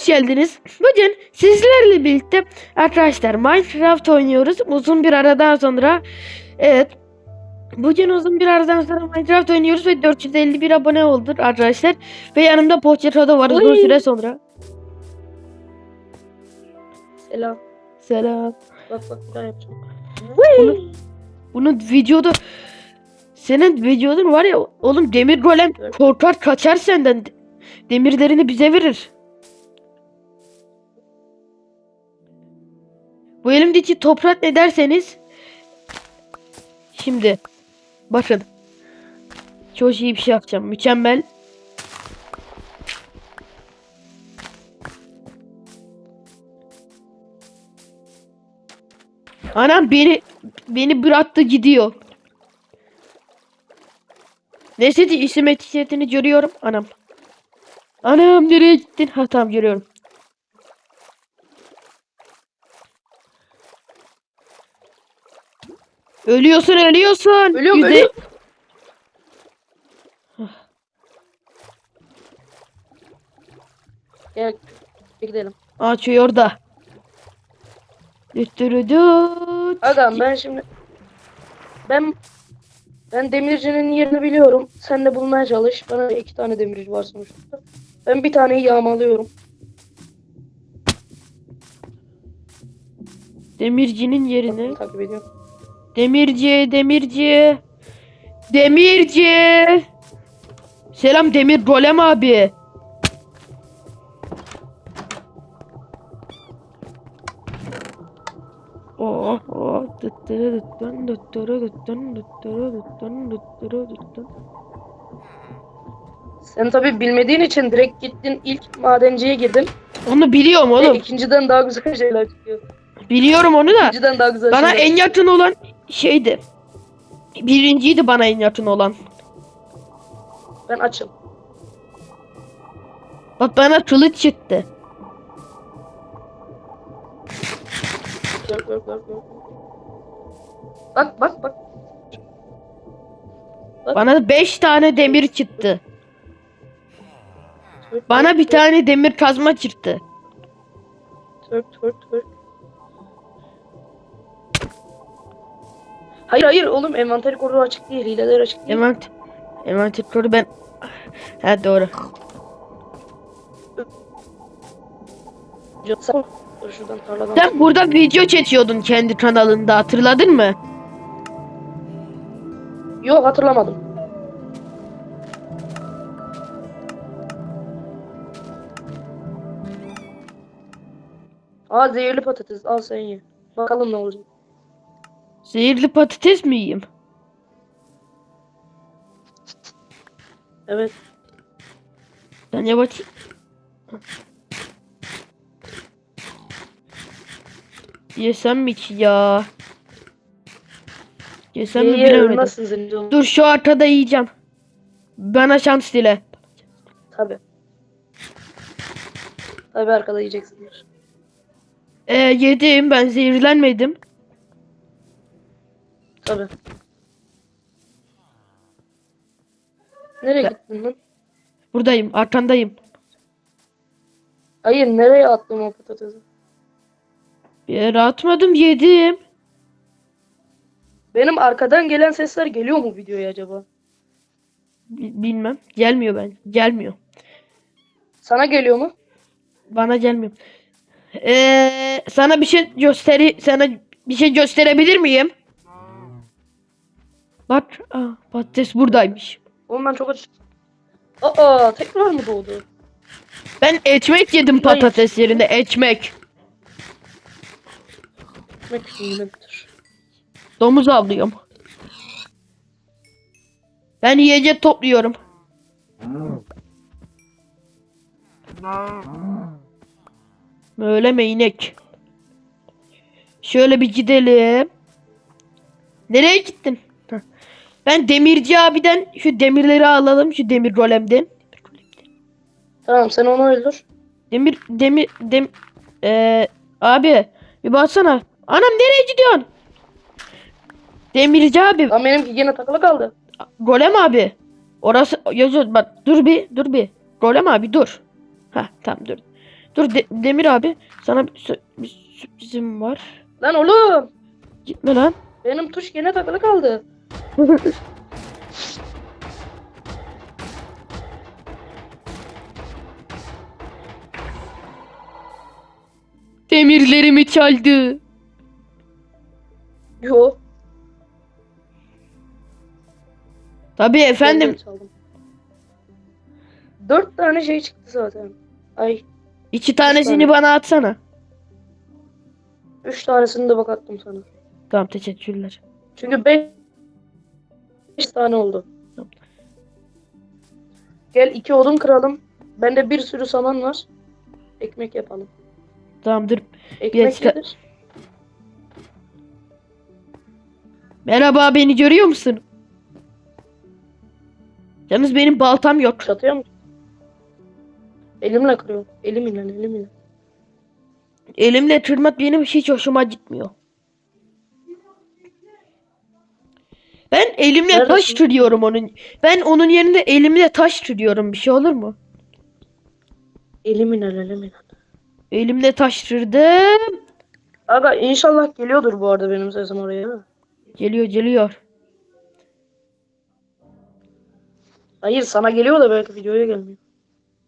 hoş geldiniz. Bugün sizlerle birlikte arkadaşlar Minecraft oynuyoruz. Uzun bir aradan sonra. Evet. Bugün uzun bir aradan sonra Minecraft oynuyoruz ve 451 abone olduk arkadaşlar. Ve yanımda Pochero da var uzun süre sonra. Selam. Selam. Bak bak bir. Bunu, bunun videoda senin videodun var ya oğlum demir golem korkar kaçar senden. Demirlerini bize verir. Bu elimdeki toprak ne derseniz şimdi bakın çok iyi bir şey yapacağım. Mükemmel. Anam beni beni bıraktı gidiyor. Neyse isim etiketini görüyorum anam. Anam nereye gittin? Ha tamam görüyorum. Ölüyorsun ölüyorsun. Ölüyorum Yüze- ölüyorum. Gel gidelim. Açıyor da. Düttürüdüt. Agam ben şimdi ben ben demircinin yerini biliyorum. Sen de bulmaya çalış. Bana iki tane demirci var sonuçta. Ben bir taneyi yağmalıyorum. Demircinin yerine. Takip ediyorum. Demirci, demirci. Demirci. Selam Demir Golem abi. Oh, oh. Sen tabi bilmediğin için direkt gittin ilk madenciye girdin. Onu biliyorum Ve oğlum. ikinciden daha güzel şeyler çıkıyor. Biliyorum onu da. İkinciden daha güzel Bana şeyler en yakın olan şeydi. Birinciydi bana en yakın olan. Ben açım. Bak bana kılıç çıktı. Gör gör gör gör. Bak bak bak. Bana 5 tane demir çıktı. Bana bir tane demir kazma çıktı. Twerk twerk twerk. Hayır hayır oğlum envanteri koru açık değil. Hileler açık değil. Hemen hemen tekrar ben Ha doğru. Şuradan tarladan. Sen burada video çekiyordun kendi kanalında hatırladın mı? Yok hatırlamadım. Aa zehirli patates al sen ye. Bakalım ne olacak. Zehirli patates mi yiyeyim? Evet. Sen ya bakayım. Yesem mi ki ya? Yesem mi bilemedim. Dur şu arkada yiyeceğim. Bana şans dile. Tabi. Tabi arkada yiyeceksindir. Ee, yedim ben zehirlenmedim. Tabi. Nereye Ben- gittin lan? Buradayım arkandayım. Hayır nereye attım o patatesi? Bir yere atmadım yedim. Benim arkadan gelen sesler geliyor mu videoya acaba? Bi- Bilmem. Gelmiyor ben. Gelmiyor. Sana geliyor mu? Bana gelmiyor. Ee, sana bir şey gösteri sana bir şey gösterebilir miyim? Bak, aa, patates buradaymış. Oğlum ben çok aç. Aa tekrar mı doğdu? Ben ekmek yedim patates yerine ekmek. Ekmek yemedir. Domuz avlıyorum. Ben yiyecek topluyorum. Böyle mi inek? Şöyle bir gidelim. Nereye gittin? Ben demirci abiden şu demirleri alalım şu demir golemden. Tamam sen onu öldür. Demir demir dem Eee, abi bir baksana. Anam nereye gidiyorsun? Demirci abi, Lan benimki yine takılı kaldı. golem abi. Orası yazıyor bak dur bir dur bir. Golem abi dur. Ha tamam dur. Dur De- Demir abi sana bir, sü- bir sürprizim var. Lan oğlum. Gitme lan. Benim tuş gene takılı kaldı. Demirlerimi çaldı. Yo. Tabii efendim. çaldım. Dört tane şey çıktı zaten. Ay. İki tanesini tane. bana atsana. Üç tanesini de bak attım sana. Tamam teşekkürler. Çünkü beş, beş tane oldu. Gel iki odun kıralım. Bende bir sürü saman var. Ekmek yapalım. Tamam dur. Ekmek dakika. Merhaba beni görüyor musun? Yalnız benim baltam yok. Çatıya mı? Elimle kırıyorum. Elimle elimle. Elimle tırmak benim hiç hoşuma gitmiyor. Ben elimle taş Neredesin? tırıyorum onun. Ben onun yerine elimle taş tırıyorum. Bir şey olur mu? Elimle elimle. Elimle taş tırdım. Aga inşallah geliyordur bu arada benim sesim oraya. Geliyor geliyor. Hayır sana geliyor da belki videoya gelmiyor.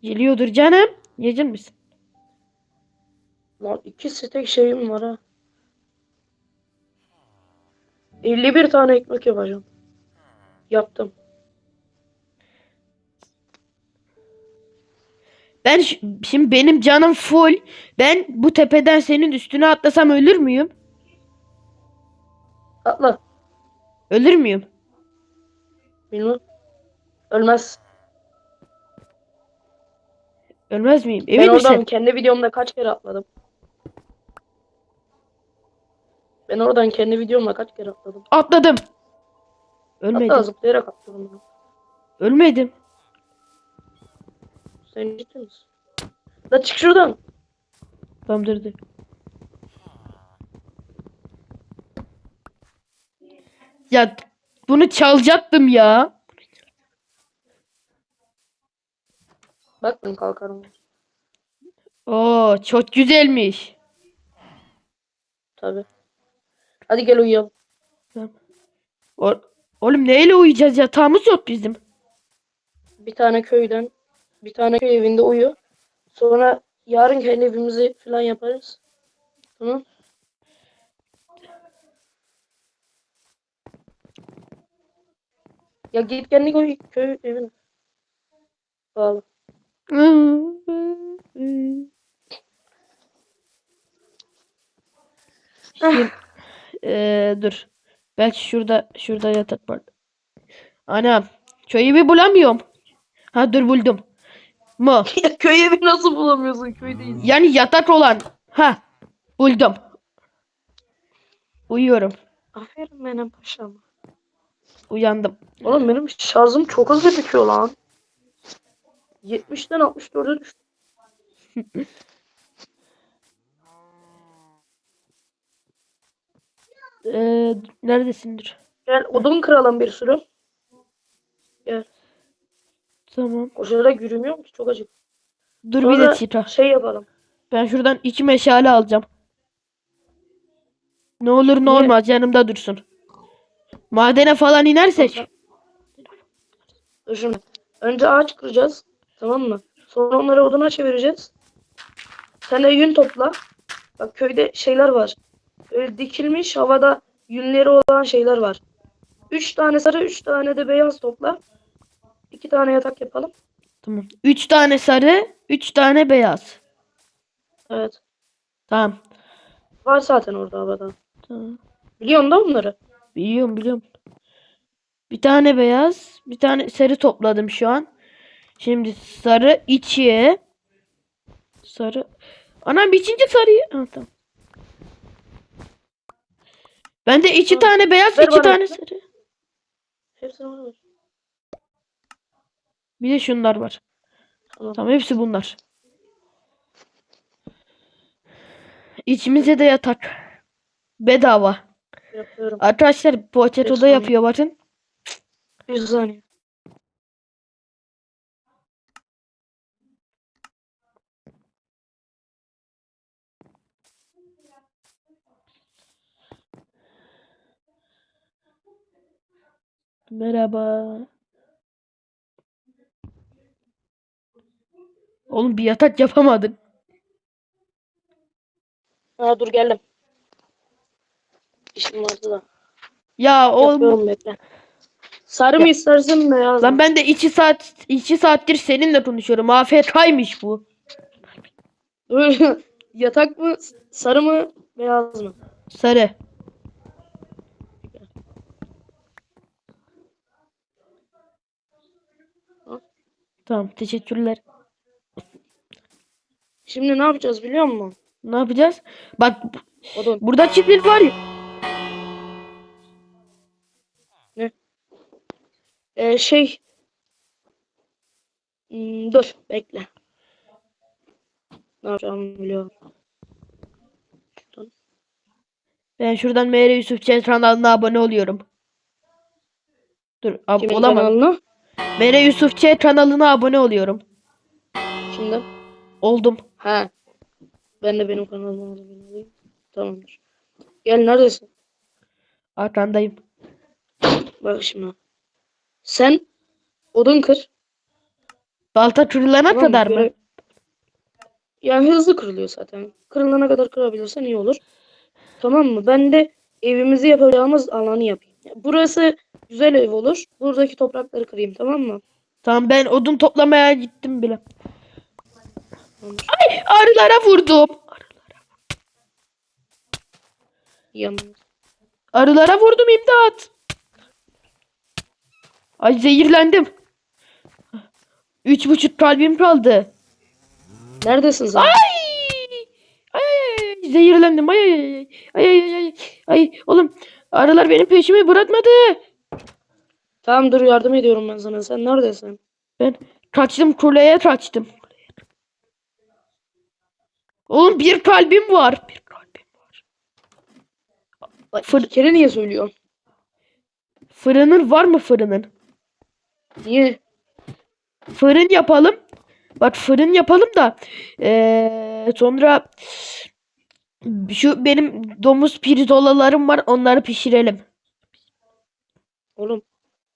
Geliyordur canım. Yiyecek misin? Lan iki stek şeyim var ha. 51 tane ekmek yapacağım. Yaptım. Ben şimdi benim canım full. Ben bu tepeden senin üstüne atlasam ölür müyüm? Atla. Ölür müyüm? Bilmem. Ölmez. Ölmez miyim? Ben Emin oradan misin? kendi videomda kaç kere atladım. Ben oradan kendi videomda kaç kere atladım. Atladım. Ölmedim. Hatta zıplayarak atladım. ben. Ölmedim. Sen ciddi misin? La çık şuradan. Tamam dur dur. Ya bunu çalacaktım ya. Bak ben kalkarım. Oo çok güzelmiş. Tabi. Hadi gel uyuyalım. O- Oğlum neyle uyuyacağız yatağımız yok bizim. Bir tane köyden, bir tane köy evinde uyu. Sonra yarın kendi evimizi falan yaparız. Tamam. Ya git kendi köy, köy evine. Bağla. Şimdi, eee, dur. Belki şurada şurada yatak var. Anam köyü bir bulamıyorum. Ha dur buldum. Ya köy evi nasıl bulamıyorsun köydeyiz. Yani yatak olan. Ha buldum. Uyuyorum. Aferin benim paşam. Uyandım. Oğlum benim şarjım çok hızlı bitiyor lan. 70'ten 64'e düştü. Eee neredesindir? Gel odun kıralım bir sürü. Gel. Tamam. O sırada yürümüyor ki çok acık. Dur bir Sonra dakika. şey yapalım. Ben şuradan iki meşale alacağım. Ne olur ne olmaz yanımda dursun. Madene falan inersek. Dur şimdi. Önce ağaç kıracağız. Tamam mı? Sonra onları oduna çevireceğiz. Sen de yün topla. Bak köyde şeyler var. Böyle dikilmiş havada yünleri olan şeyler var. Üç tane sarı, üç tane de beyaz topla. İki tane yatak yapalım. Tamam. Üç tane sarı, üç tane beyaz. Evet. Tamam. Var zaten orada havada. Tamam. Biliyorsun da onları. Biliyorum biliyorum. Bir tane beyaz, bir tane sarı topladım şu an. Şimdi sarı içi. Sarı. Anam biçince sarıyı. Ha, tamam. Ben de iki Tamam. tane beyaz, Ver iki bana. tane sarı. Hepsini bana ver. Bir de şunlar var. Tamam. Tamam hepsi bunlar. İçimize de yatak. Bedava. Yapıyorum. Arkadaşlar poğaça Bir da saniye. yapıyor bakın. Bir saniye. Merhaba. Oğlum bir yatak yapamadın. Ha dur geldim. İşim vardı da. Ya oğlum bekle. Sarı mı istersin beyaz lan ben de iki saat iki saattir seninle konuşuyorum. AFK'ymış bu. Yatak mı? Sarı mı? Beyaz mı? Sarı. Tamam teşekkürler. Şimdi ne yapacağız biliyor musun? Ne yapacağız? Bak Odun. burada çiftlik var ya. Ee, şey. Hmm, dur bekle. Ne yapacağımı biliyorum. Ben şuradan Mehri Yusuf Çet kanalına abone oluyorum. Dur ab Kimin olamam. kanalına? Mehri Yusuf Çet kanalına abone oluyorum. Şimdi. Oldum. Ha. Ben de benim kanalıma abone olayım. Tamamdır. Gel neredesin? Arkandayım. Bak şimdi. Sen odun kır. Balta kırılana tamam mı? kadar mı? Görev- Yani hızlı kırılıyor zaten. Kırılana kadar kırabilirsen iyi olur. Tamam mı? Ben de evimizi yapacağımız alanı yapayım. Burası güzel ev olur. Buradaki toprakları kırayım tamam mı? Tamam ben odun toplamaya gittim bile. Tamamdır. Ay arılara vurdum. Yanına. Arılara vurdum imdat. Ay zehirlendim. Üç buçuk kalbim kaldı. Neredesin sen? Ay! Ay ay ay, ay zehirlendim. Ay ay ay ay ay ay ay oğlum arılar benim peşimi bırakmadı. Tamam dur yardım ediyorum ben sana. Sen neredesin? Ben kaçtım kuleye kaçtım. Oğlum bir kalbim var. Bir kalbim var. Fır- kere niye söylüyorsun? Fırının var mı fırının? Niye? Fırın yapalım. Bak fırın yapalım da eee, sonra şu benim domuz pirzolalarım var onları pişirelim. Oğlum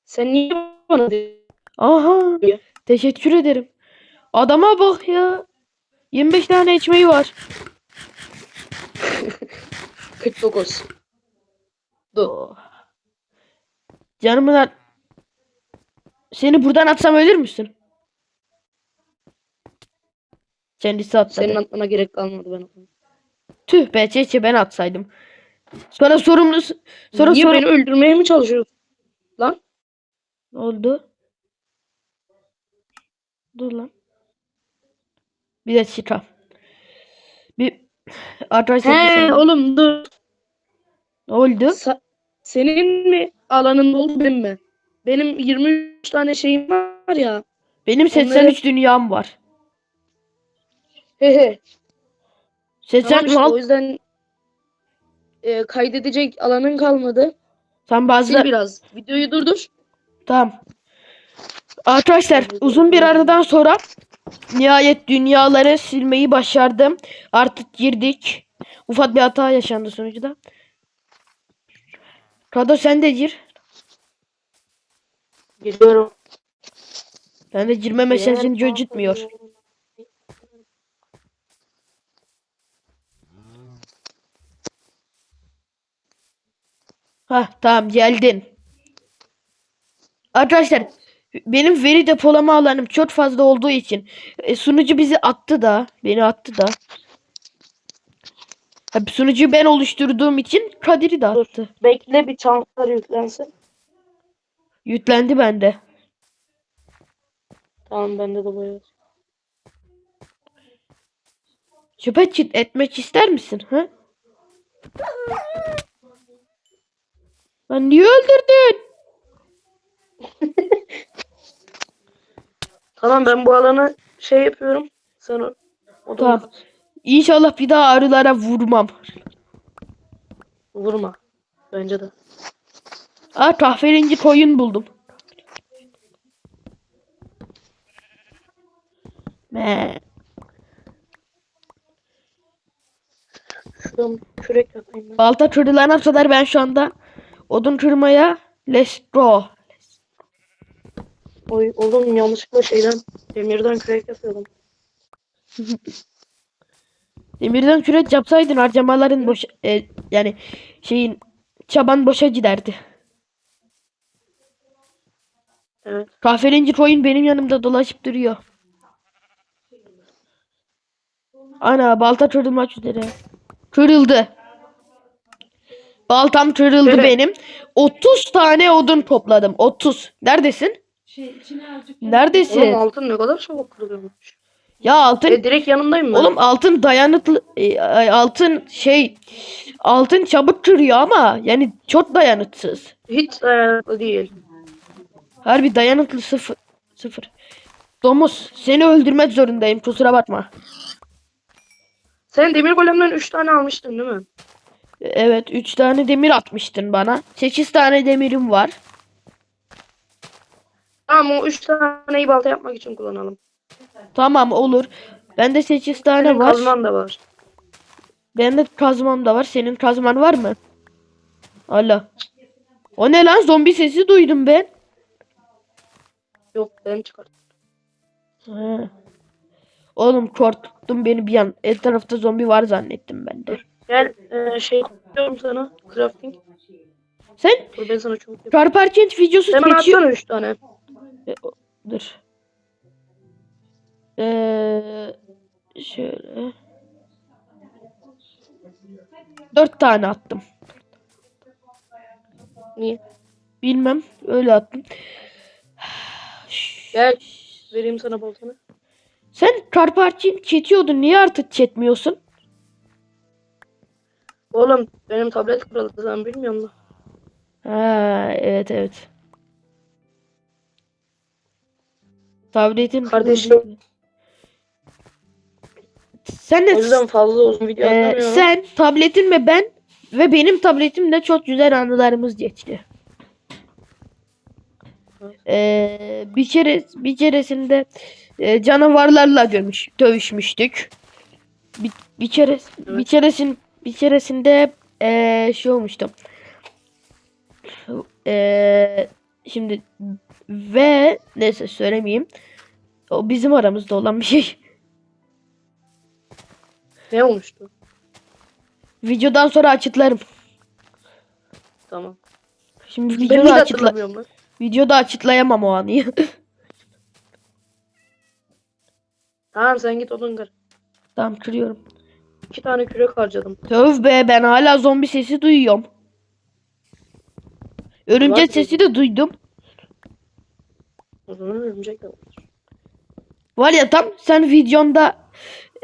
sen niye bana de- Aha. Teşekkür ederim. Adama bak ya. 25 tane ekmeği var. 49. Dur. Oh. Canımın ar- Seni buradan atsam ölür müsün? Kendisi atladı. Senin atmana gerek kalmadı ben atmam. Tüh be çeçe ben atsaydım. Sonra sorumlu sonra Niye soru- beni öldürmeye mi çalışıyorsun? Lan Ne oldu? Dur lan. Bir de çıkar. Bir arkadaşlar He oğlum dur. ne oldu? Sa- senin mi alanın oldu benim mi? Benim 23 tane şeyim var ya. Benim 83 dünyam var. He 80 Tamam işte, mal. o yüzden e, kaydedecek alanın kalmadı. Sen bazı Sil biraz. Videoyu durdur. Tamam. Arkadaşlar uzun bir aradan sonra nihayet dünyaları silmeyi başardım. Artık girdik. Ufak bir hata yaşandı sonuçta. Kado sen de gir. Geliyorum. Ben de girme mesajını gözükmüyor. Ha tamam geldin. Arkadaşlar benim veri depolama alanım çok fazla olduğu için e, sunucu bizi attı da beni attı da. Ha, sunucuyu ben oluşturduğum için Kadir'i de Dur. attı. Bekle bir çantalar yüklensin. Yüklendi bende. Tamam bende de boyuyor. Çöpe çit etmek ister misin? Ha? Lan niye öldürdün? Tamam ben bu alanı şey yapıyorum. Sen o, Tamam. da İnşallah bir daha arılara vurmam. vurma. Bence de. Aa kahverengi koyun buldum. Me. Şuradan kürek yapayım ben. Balta kırılana kadar ben şu anda odun kırmaya let's go. Oy oğlum yanlışlıkla şeyden demirden kürek yapıyordum. Demirden kürek yapsaydın harcamaların boş e, yani şeyin çaban boşa giderdi. Evet. Kahverengi koyun benim yanımda dolaşıp duruyor. Ana balta kırılmak üzere. Kırıldı. Baltam kırıldı Evet. benim. 30 tane odun topladım. 30. Neredesin? Neredesin? Oğlum altın ne kadar çabuk kırılıyormuş. ya altın E, direkt yanındayım ben. Oğlum altın dayanıklı e, ay, altın şey altın çabuk kırıyor ama yani çok dayanıksız. Hiç dayanıklı değil. Harbi dayanıklı sıfır. Sıfır. Domuz seni öldürmek zorundayım kusura bakma. Sen demir golemden 3 tane almıştın değil mi? Evet 3 tane demir atmıştın bana. 8 tane demirim var. Tamam o 3 taneyi balta yapmak için kullanalım. Tamam olur. Bende 8 tane Senin var. kazman da var. Bende kazmam da var. Senin kazman var mı? Allah. O ne lan zombi sesi duydum ben. Yok ben çıkarttım. Oğlum korkuttum beni bir an. Etrafta zombi var zannettim ben de. Gel e, şey yapıyorum sana. Crafting. Sen Dur ben sana çok yapayım. Karparkent videosu Hemen çekiyor. atsana 3 tane. Dur. Ee, şöyle. Dört tane attım. Niye? Bilmem. Öyle attım. Gel vereyim sana baltanı. Sen Karparkent çekiyordun. Niye artık çekmiyorsun? Oğlum benim tablet kırıldı sen bilmiyor musun? Ha, evet evet. Tabletin Kardeşim. Sen O de yüzden fazla uzun video Ee, atamıyorum. sen, tabletin ve ben ve benim tabletimle çok güzel anılarımız geçti. Ee, bir kere bir keresinde e, canavarlarla dövüş, dövüşmüştük. Bir, bir kere bir Evet. keresin bir keresinde e, şey olmuştu. E, şimdi ve neyse söylemeyeyim. O bizim aramızda olan bir şey. Ne olmuştu? Videodan sonra açıklarım. Tamam. Şimdi videoda açıkla videoda açıklayamam o anı. Tamam sen git odun kır. tamam kırıyorum. İki tane kürek harcadım. Tövbe ben hala zombi sesi duyuyorum. Örümcek Var sesi de duydum. O zaman örümcek de var. Var ya tam sen videonda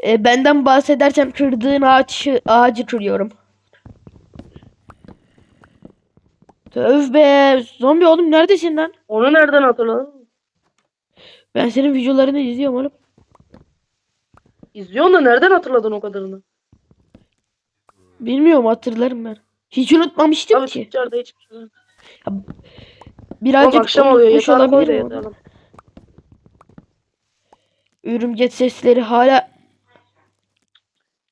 e, benden bahsederken kırdığın ağaçı, ağacı kırıyorum. Tövbe zombi oğlum neredesin lan? Onu nereden hatırladın? Ben senin videolarını izliyorum oğlum. İzliyorsun da nereden hatırladın o kadarını? Bilmiyorum hatırlarım ben. Hiç unutmamıştım Abi ki. hiçbir şey. yok. Oğlum Birazcık akşam oluyor. Yatağa onu. yatalım. Örümcek sesleri hala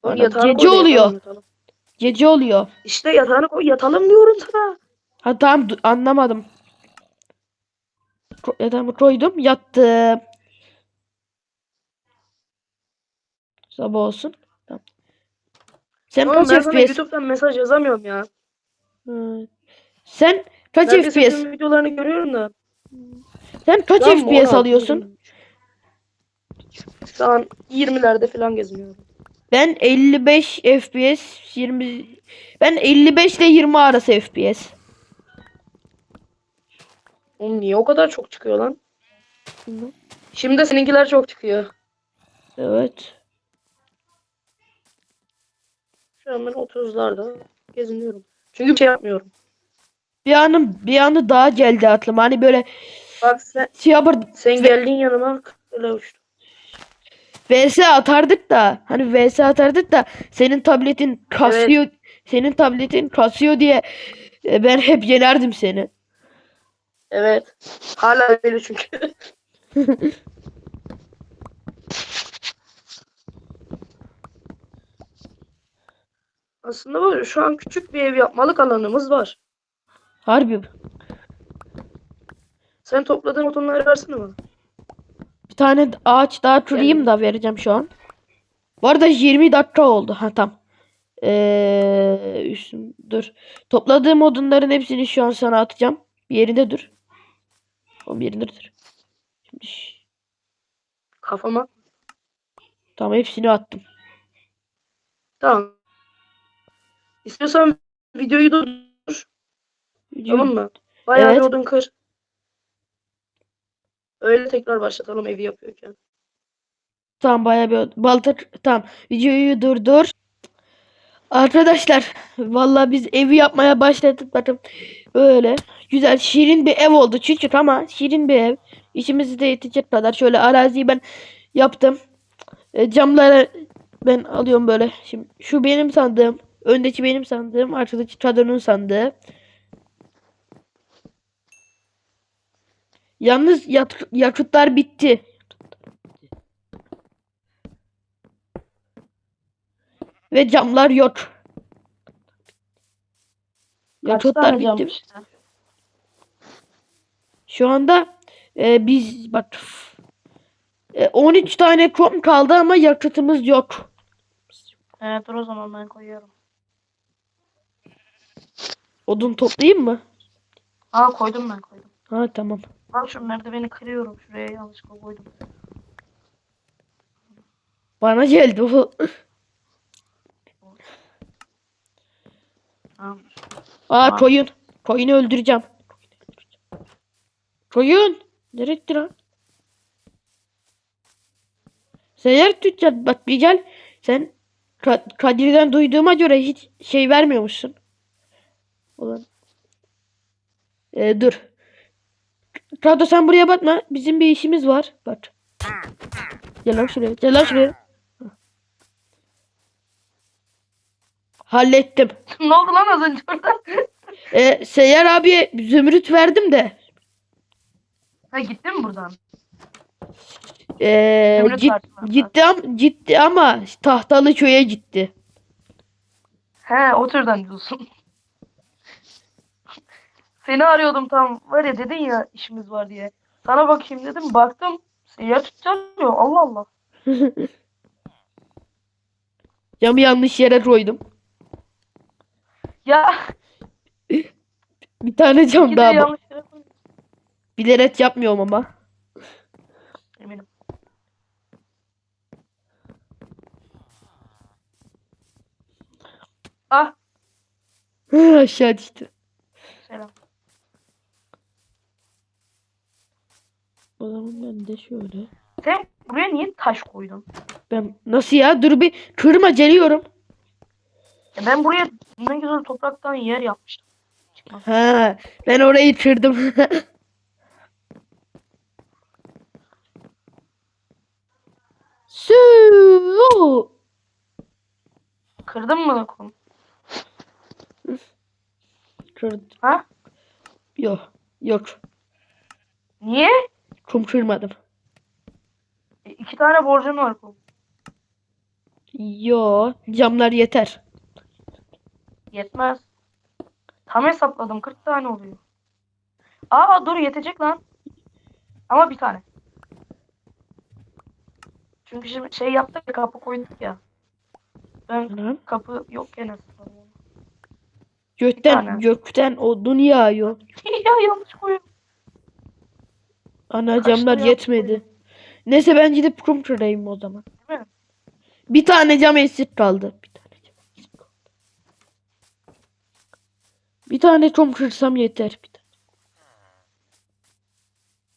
Oğlum gece koy oluyor. yatalım, yatalım. gece oluyor. İşte yatağına koy yatalım diyorum sana. Ha tamam anlamadım. Yatağımı koydum yattım. Sabah olsun. Sen Oğlum kaç ben sana FPS? YouTube'dan mesaj yazamıyorum ya. Hı. Sen kaç Neredeyse FPS? tüm videolarını görüyorum da. Sen kaç Şu an FPS 16 alıyorsun? Şu an 20'lerde falan geziniyorum. Ben 55 FPS 20 ben 55 ile 20 arası FPS. Oğlum niye o kadar çok çıkıyor lan? Şimdi de seninkiler çok çıkıyor. Evet. Şu an ben 30'larda geziniyorum. Çünkü bir şey yapmıyorum. Bir anım bir anı daha geldi aklıma. Hani böyle Bak sen, Siyabır sen geldiğin yanıma öyle uçtum. VS atardık da hani VS atardık da senin tabletin kasıyor senin tabletin kasıyor diye e, ben hep yenerdim seni. Evet. Hala öyle çünkü. Aslında var ya, şu an küçük bir ev yapmalık alanımız var. Harbi. Sen topladığın odunları versene bana. Bir tane ağaç daha kırayım da vereceğim şu an. Bu arada 20 dakika oldu. Ha tamam. Ee, üstüm, dur. Topladığım odunların hepsini şu an sana atacağım. Bir yerinde dur. O bir yerinde dur. Şimdi Kafama. tamam hepsini attım. Tamam. İstiyorsan videoyu durdur. Tamam mı? Bayağı Evet. odun kır. Öyle tekrar başlatalım evi yapıyorken. Tamam bayağı bir balta tamam videoyu durdur. Arkadaşlar vallahi biz evi yapmaya başladık bakın böyle güzel şirin bir ev oldu küçük ama şirin bir ev. İşimizi de yetecek kadar şöyle araziyi ben yaptım. E, camları ben alıyorum böyle. Şimdi şu benim sandığım, öndeki benim sandığım, arkadaki çadırın sandığı. Yalnız yak- yakıtlar bitti. Ve camlar yok. Kaç Yakıtlar bitti. cam işte? Şu anda e, biz bak e, 13 tane kom kaldı ama yakıtımız yok. Evet dur o zaman ben koyuyorum. Odun toplayayım mı? Aa koydum ben koydum. Ha tamam. Bak şu merdiveni kırıyorum. Şuraya yanlışlıkla koydum. Bana geldi o. Tamam. Aa Tamam. koyun. Koyunu öldüreceğim. Koyun. Nereye gitti lan? Seyyar tüccar bak bir gel. Sen Ka- Kadir'den duyduğuma göre hiç şey vermiyormuşsun. Ulan. Ee, dur. Kado sen buraya bakma. Bizim bir işimiz var. Bak. Gel lan şuraya. Gel lan şuraya. Hallettim. ne oldu lan az önce orada? Ee, Seyyar abiye zümrüt verdim de. ha gitti mi buradan? Ee, Zümrüt git, verdim ben gitti, am gitti ama tahtalı köye gitti. He o türden diyorsun. Seni arıyordum tam. Var ya dedin ya işimiz var diye. Sana bakayım dedim. Baktım. Seyyar tutacağım. Allah Allah. Camı yanlış yere koydum. Ya Bir tane cam daha bak. Bilerek yapmıyorum ama. Eminim. Ah Aşağı düştü. selam. Zaman ben de şöyle. Sen buraya niye taş koydun? Ben nasıl ya? Dur bir kırma geliyorum. Ya ben buraya ne güzel topraktan yer yapmıştım. Çıkmaz. Ha, ben orayı kırdım. Su. Kırdın mı kum? Kırdım. Ha? Yok. Yok. Niye? Kum kırmadım. E, iki tane borcun var kum. Yo. Camlar yeter. Yetmez. Tam hesapladım 40 tane oluyor. Aa dur yetecek lan. Ama bir tane. Çünkü şimdi şey yaptık ya kapı koyduk ya. Ben Anam. kapı yokken hesapladım. Gökten, tane. gökten odun yağıyor. ya yanlış koydum. Ana camlar yetmedi. yaptın? Neyse ben gidip kum kırayım o zaman. Değil mi? Bir tane cam eksik kaldı. Bir tane cam eksik kaldı. Bir tane kum kırsam yeter. Bir tane.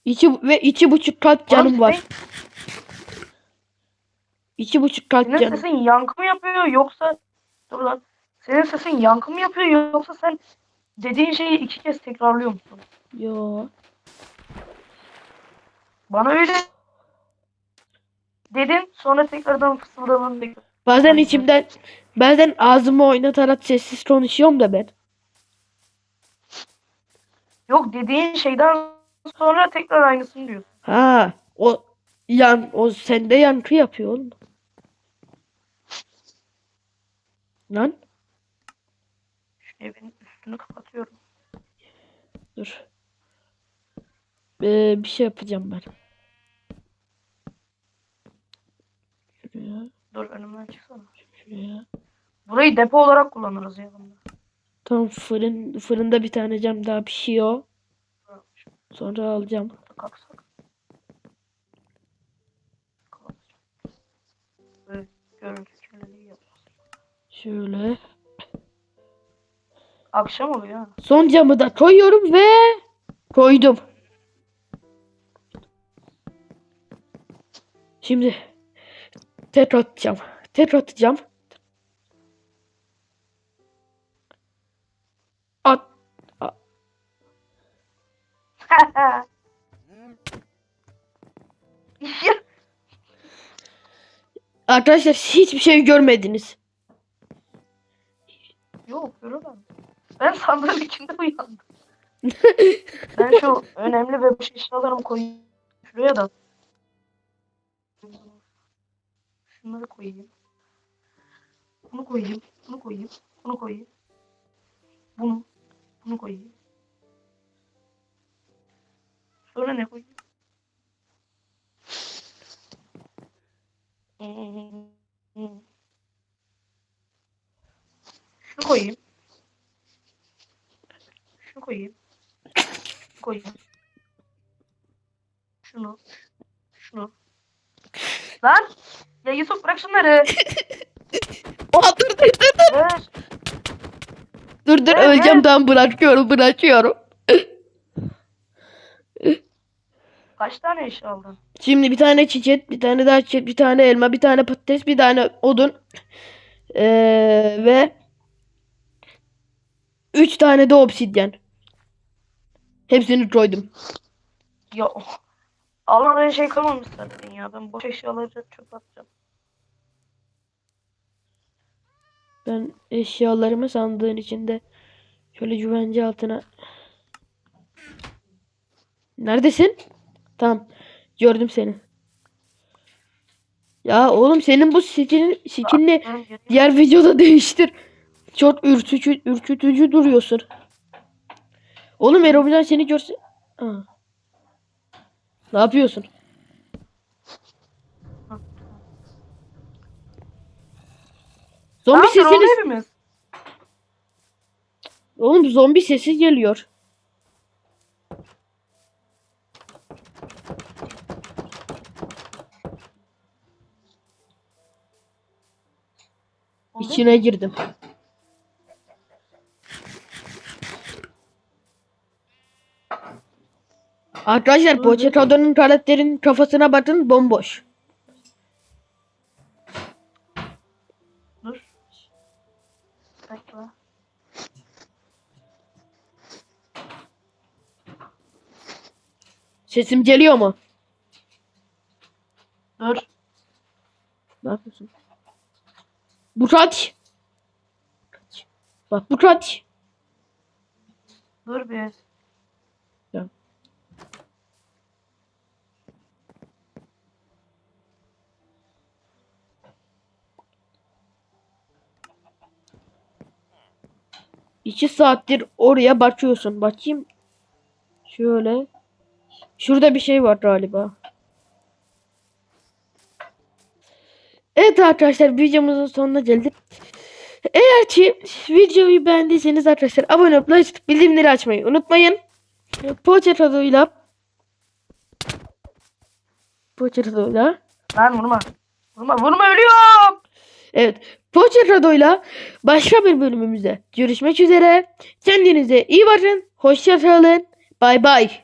İki ve iki buçuk kalp canım var. İki buçuk kalp Senin canım. sesin yankı mı yapıyor yoksa dur lan. Senin sesin yankı mı yapıyor yoksa sen dediğin şeyi iki kez tekrarlıyor musun? Yo. Bana öyle dedin sonra tekrardan fısıldamanı bekliyorum. Bazen içimden bazen ağzımı oynatarak sessiz konuşuyorum da ben. Yok dediğin şeyden sonra tekrar aynısını diyorsun. Ha, o yan o sende yankı yapıyor oğlum. Lan Şu evin üstünü kapatıyorum. dur. Ee, bir şey yapacağım ben. Şuraya, Dur önümden çıksana. şuraya. Burayı depo olarak kullanırız ya. bunda. Tam fırın fırında bir tane cam daha pişiyor. Sonra alacağım. Kirliliği yapacağız. Şöyle. Akşam oluyor. Son camı da koyuyorum ve koydum. Şimdi tekrar atacağım. Tekrar atacağım. At. a- Ya, Arkadaşlar hiçbir şey görmediniz. Yok göremem. Ben sandığın içinde uyandım. ben şu önemli ve boş eşyalarımı koyayım. Şuraya da. Şunları koyayım. Bunu koyayım. Bunu koyayım. Bunu koyayım. Bunu. Bunu koyayım. Sonra ne koyayım? Hmm. Şunu koyayım. Şunu koyayım. Şunu koyayım. Şunu. Şunu. Lan! Ya Yusuf bırak şunları. Aa, dur dur dur. Ver. Dur dur Evet. öleceğim tam bırakıyorum bırakıyorum. Kaç tane eşya aldın? Şimdi bir tane çiçek, bir tane daha çiçek, bir tane elma, bir tane patates, bir tane odun. Ee, ve üç tane de obsidyen. Hepsini koydum. Ya oh. Almadığın şey kalmamış zaten ya. Ben boş eşyaları çöp atacağım. Ben eşyalarımı sandığın içinde şöyle güvence altına. Neredesin? Tamam. Gördüm seni. Ya oğlum senin bu skin, geliyor. diğer videoda değiştir. Çok ürkütücü, ürkütücü duruyorsun. Oğlum Erobilen seni görse... Aa. Ne yapıyorsun? Zombi oldu sesiniz... Oğlum zombi sesi geliyor. İçine girdim. Arkadaşlar Pocheto'nun karakterin kafasına bakın bomboş. Dur. Bekle. Sesim geliyor mu? Dur. Ne yapıyorsun? Bukat. Bak Bukat. Dur bir. 2 saattir oraya bakıyorsun. Bakayım. Şöyle. Şurada bir şey var galiba. Evet arkadaşlar videomuzun sonuna geldik. Eğer ki videoyu beğendiyseniz arkadaşlar abone olup like bildirimleri açmayı unutmayın. Poğaça tadıyla Poğaça tadıyla Lan vurma. Vurma vurma ölüyorum. Evet. Poğaça tadıyla başka bir bölümümüzde görüşmek üzere. Kendinize iyi bakın. Hoşça kalın. Bay bay.